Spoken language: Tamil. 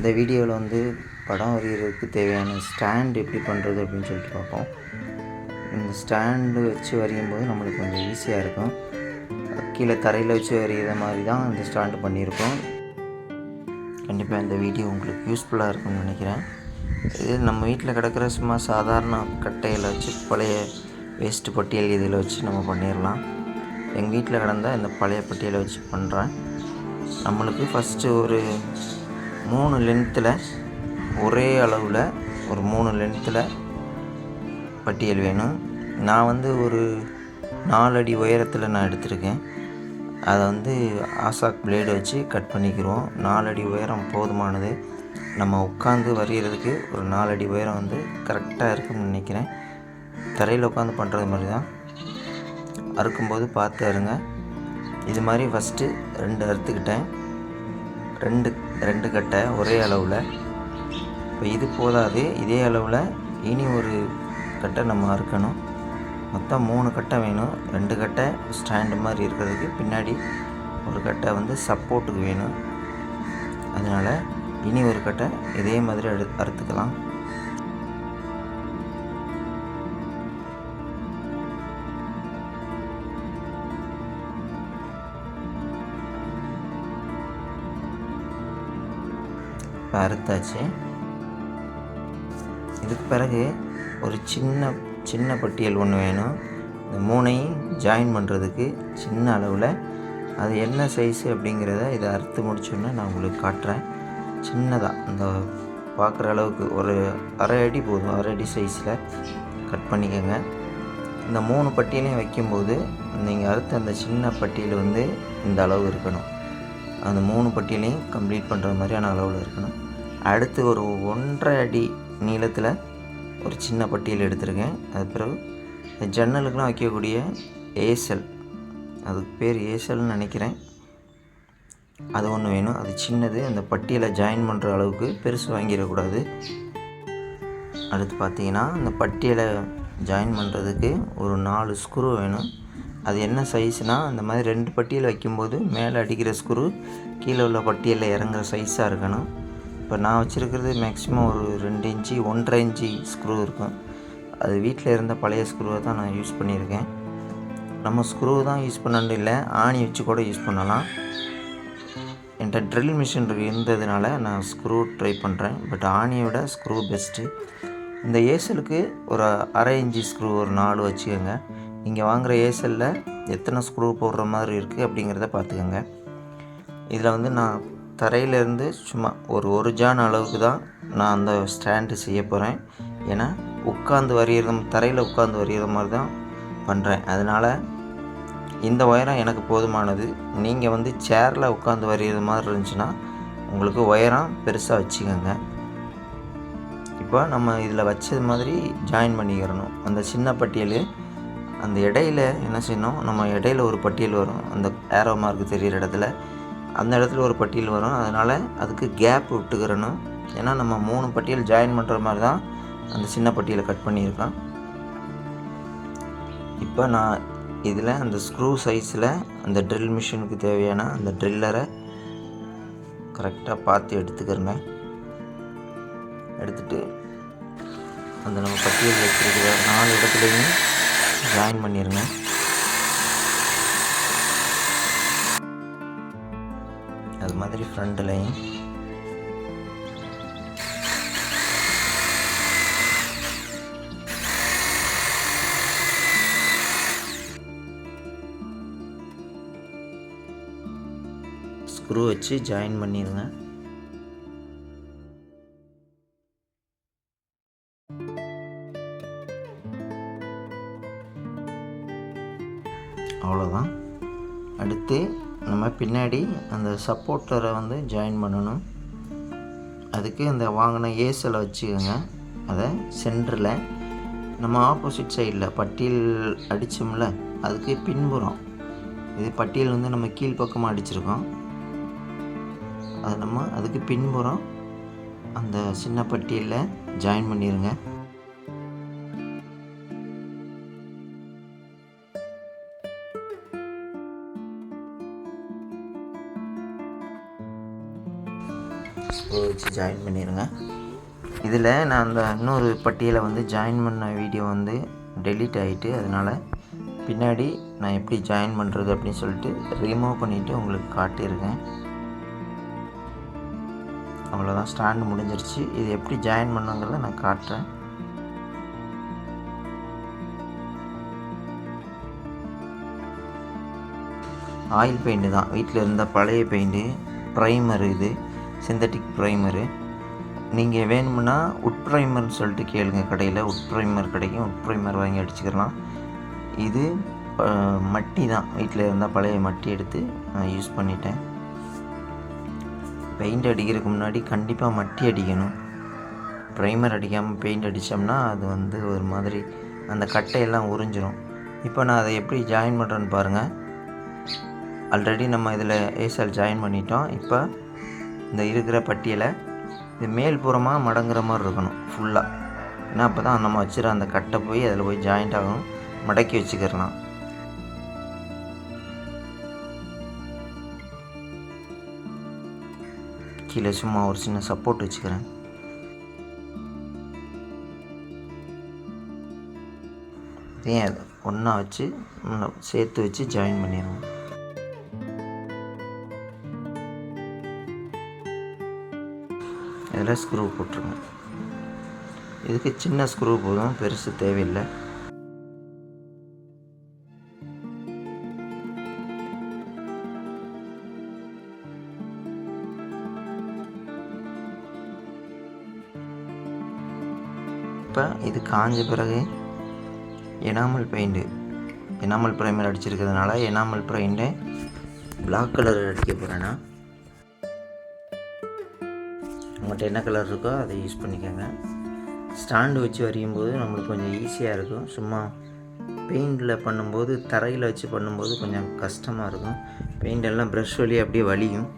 இந்த வீடியோவில் வந்து படம் வரைகிறதுக்கு தேவையான ஸ்டாண்ட் எப்படி பண்ணுறது அப்படின்னு சொல்லிட்டு பார்ப்போம். இந்த ஸ்டாண்டு வச்சு வரையும் போது நம்மளுக்கு கொஞ்சம் ஈஸியாக இருக்கும். கீழே தரையில் வச்சு வரைகிற மாதிரி தான் இந்த ஸ்டாண்டு பண்ணியிருக்கோம். கண்டிப்பாக இந்த வீடியோ உங்களுக்கு யூஸ்ஃபுல்லாக இருக்கும்னு நினைக்கிறேன். இது நம்ம வீட்டில் கிடக்கிற சும்மா சாதாரண கட்டையில் வச்சு பழைய வேஸ்ட்டு பட்டியல் இதில் வச்சு நம்ம பண்ணிடலாம் எங்கள் வீட்டில் கிடந்த இந்த பழைய பட்டியலை வச்சு பண்ணுறேன் நம்மளுக்கு ஃபஸ்ட்டு ஒரு மூணு லென்த்தில் ஒரே அளவில் ஒரு மூணு லென்த்தில் பட்டியல் வேணும். நான் வந்து ஒரு நாலு அடி உயரத்தில் நான் எடுத்திருக்கேன். அதை வந்து ஆசாக் பிளேடு வச்சு கட் பண்ணிக்கிறோம். நாலு அடி உயரம் போதுமானது. நம்ம உட்காந்து வரைகிறதுக்கு ஒரு நாலு அடி உயரம் வந்து கரெக்டாக இருக்குன்னு நினைக்கிறேன். தரையில் உட்காந்து பண்ணுறது மாதிரி தான் அறுக்கும்போது பார்த்து அருங்க இது மாதிரி ஃபஸ்ட்டு ரெண்டு அறுத்துக்கிட்டேன். ரெண்டு ரெண்டு கட்டை ஒரே அளவில். இப்போ இது போதாது. இதே அளவில் இனி ஒரு கட்டை நம்ம அறுக்கணும். மொத்தம் மூணு கட்டை வேணும். ரெண்டு கட்டை ஸ்டாண்டு மாதிரி இருக்கிறதுக்கு பின்னாடி ஒரு கட்டை வந்து சப்போர்ட்டுக்கு வேணும். அதனால் இனி ஒரு கட்டை இதே மாதிரி அடு அறுத்துக்கலாம். இப்போ அறுத்தாச்சு. இதுக்கு பிறகு ஒரு சின்ன சின்ன பட்டியல் ஒன்று வேணும். இந்த மூணையும் ஜாயின் பண்ணுறதுக்கு சின்ன அளவில். அது என்ன சைஸு அப்படிங்கிறத இதை அறுத்து முடிச்சோன்னே நான் உங்களுக்கு காட்டுறேன். சின்னதாக இந்த பார்க்குற அளவுக்கு ஒரு அரை அடி போதும். அரை அடி சைஸில் கட் பண்ணிக்கோங்க. இந்த மூணு பட்டியலையும் வைக்கும்போது நீங்கள் அறுத்த அந்த சின்ன பட்டியல் வந்து இந்த அளவு இருக்கணும். அந்த மூணு பட்டியலையும் கம்ப்ளீட் பண்ணுற மாதிரியான அளவில் இருக்கணும். அடுத்து ஒரு ஒன்றரை அடி நீளத்தில் ஒரு சின்ன பட்டியல் எடுத்திருக்கேன். அது பிறகு ஜன்னலுக்கெலாம் வைக்கக்கூடிய ஏசல். அதுக்கு பேர் ஏசல்னு நினைக்கிறேன். அது ஒன்று வேணும். அது சின்னது. அந்த பட்டியலை ஜாயின் பண்ணுற அளவுக்கு பெருசு வாங்கிடக்கூடாது. அடுத்து பார்த்தீங்கன்னா அந்த பட்டியலை ஜாயின் பண்ணுறதுக்கு ஒரு நாலு ஸ்க்ரூ வேணும். அது என்ன சைஸ்னால் அந்த மாதிரி ரெண்டு பட்டியல் வைக்கும்போது மேலே அடிக்கிற ஸ்க்ரூ கீழே உள்ள பட்டியலில் இறங்குற சைஸாக இருக்கணும். இப்போ நான் வச்சுருக்கிறது மேக்ஸிமம் ஒரு ரெண்டு இன்ச்சு ஒன்றரை இன்ச்சு ஸ்க்ரூ இருக்கும். அது வீட்டில் இருந்த பழைய ஸ்க்ரூவை தான் நான் யூஸ் பண்ணியிருக்கேன். நம்ம ஸ்க்ரூ தான் யூஸ் பண்ணணும் இல்லை ஆணி வச்சு கூட யூஸ் பண்ணலாம். என்கிட்ட ட்ரில் மிஷின் இருந்ததுனால நான் ஸ்க்ரூ ட்ரை பண்ணுறேன் பட் ஆணியை விட ஸ்க்ரூ பெஸ்ட்டு இந்த ஏசலுக்கு ஒரு அரை இன்ச்சு ஸ்க்ரூ ஒரு நாலு வச்சுக்கோங்க. நீங்கள் வாங்குகிற ஏசலில் எத்தனை ஸ்க்ரூ போடுற மாதிரி இருக்குது அப்படிங்கிறத பார்த்துக்கோங்க. இதில் வந்து நான் தரையிலேருந்து சும்மா ஒரு ஒரு ஜான் அளவுக்கு தான் நான் அந்த ஸ்டாண்டு செய்ய போகிறேன் ஏன்னா உட்காந்து வரைகிறது தரையில் உட்காந்து வரைகிற மாதிரி தான் பண்ணுறேன் அதனால் இந்த உயரம் எனக்கு போதுமானது. நீங்கள் வந்து சேரில் உட்காந்து வரைகிறது மாதிரி இருந்துச்சுன்னா உங்களுக்கு உயரம் பெருசாக வச்சுக்கோங்க. இப்போ நம்ம இதில் வச்சது மாதிரி ஜாயின் பண்ணிக்கிறணும். அந்த சின்ன பட்டியல் அந்த இடையில என்ன செய்யணும் நம்ம இடையில ஒரு பட்டியல் வரும். அந்த ஏரோ மார்க் தெரிகிற இடத்துல. அந்த இடத்துல ஒரு பட்டியல் வரும். அதனால் அதுக்கு கேப் விட்டுக்கிறணும். ஏன்னா நம்ம மூணு பட்டியல் ஜாயின் பண்ணுற மாதிரி தான் அந்த சின்ன பட்டியலை கட் பண்ணியிருக்கோம். இப்போ நான் இதில் அந்த ஸ்க்ரூ சைஸில் அந்த ட்ரில் மிஷினுக்கு தேவையான அந்த ட்ரில்லரை கரெக்டாக பார்த்து எடுத்துக்கிறேங்க. எடுத்துட்டு அந்த நம்ம பட்டியல் வச்சுருக்கிற நாலு இடத்துலையும் ஜாயின் பண்ணிடுங்க அது மாதிரி ஃப்ரண்ட்லையும். ஸ்க்ரூ வச்சு ஜாயின் பண்ணிடுங்க அவ்வளோதான் அடுத்து நம்ம பின்னாடி அந்த சப்போர்ட்டரை வந்து ஜாயின் பண்ணணும். அதுக்கு இந்த வாங்கின ஏசலை வச்சுக்கோங்க. அதை சென்டரில் நம்ம ஆப்போசிட் சைடில் பட்டியல் அடித்தோம்ல அதுக்கு பின்புறம். இது பட்டியல் வந்து நம்ம கீழ்ப்பக்கமாக அடிச்சிருக்கோம். அது நம்ம அதுக்கு பின்புறம் அந்த சின்ன பட்டியலில் ஜாயின் பண்ணிடுங்க ஸ்க்ரூ வச்சு ஜாயின் பண்ணிடுங்க இதில் நான் அந்த இன்னொரு பட்டியலை வந்து ஜாயின் பண்ண வீடியோ வந்து டெலீட் ஆகிட்டு அதனால் பின்னாடி நான் எப்படி ஜாயின் பண்ணுறது அப்படின்னு சொல்லிட்டு ரிமூவ் பண்ணிவிட்டு உங்களுக்கு காட்டியிருக்கேன். அவ்வளோதான் ஸ்டாண்டு முடிஞ்சிருச்சு. இது எப்படி ஜாயின் பண்ணுங்கிறத நான் காட்டுறேன். ஆயில் பெயிண்ட்டு தான். வீட்டில் இருந்த பழைய பெயிண்ட்டு ப்ரைமர் இது. சிந்தட்டிக் ப்ரைமரு நீங்கள் வேணும்னா உட் ப்ரைமர்னு சொல்லிட்டு கேளுங்க கடையில். உட் ப்ரைமர் கிடைக்கும். உட் ப்ரைமர் வாங்கி அடிச்சுக்கலாம். இது மட்டி தான். வீட்டில் இருந்தால் பழைய மட்டி எடுத்து நான் யூஸ் பண்ணிட்டேன். பெயிண்ட் அடிக்கிறதுக்கு முன்னாடி கண்டிப்பாக மட்டி அடிக்கணும். ப்ரைமர் அடிக்காமல் பெயிண்ட் அடித்தோம்னா அது வந்து ஒரு மாதிரி அந்த கட்டையெல்லாம் உறிஞ்சிரும். இப்போ நான் அதை எப்படி ஜாயின் பண்ணுறேன்னு பாருங்கள் ஆல்ரெடி நம்ம இதில் ஏசல் ஜாயின் பண்ணிட்டோம். இப்போ இந்த இருக்கிற பட்டியலை இது மேல்புறமாக மடங்குற மாதிரி இருக்கணும் ஃபுல்லாக ஏன்னா அப்போ தான் நம்ம வச்சுற அந்த கட்டை போய் அதில் போய் ஜாயிண்ட் ஆகும் மடக்கி வச்சுக்கிறலாம். கீழே சும்மா ஒரு சின்ன சப்போர்ட் வச்சுக்கிறேன். ஏன் அது ஒன்றா வச்சு சேர்த்து வச்சு ஜாயின் பண்ணிடுவோம் இதில் ஸ்க்ரூ போட்டுருங்க இதுக்கு சின்ன ஸ்க்ரூ போதும் பெருசு தேவையில்லை. இப்போ இது காஞ்ச பிறகு எனாமல் பெயிண்ட்டு எனாமல் ப்ரைமர் அடிச்சிருக்கிறதுனால எனாமல் பெயிண்ட்டை பிளாக் கலர் அடிக்க போகிறேன்னா உங்கள்கிட்ட என்ன கலர் இருக்கோ அதை யூஸ் பண்ணிக்கோங்க. ஸ்டாண்டு வச்சு வரையும்போது நம்மளுக்கு கொஞ்சம் ஈஸியாக இருக்கும். சும்மா பெயிண்டில் பண்ணும்போது தரையில் வச்சு பண்ணும்போது கொஞ்சம் கஷ்டமாக இருக்கும். பெயிண்ட் எல்லாம் ப்ரஷ் வழி அப்படியே வலியும்.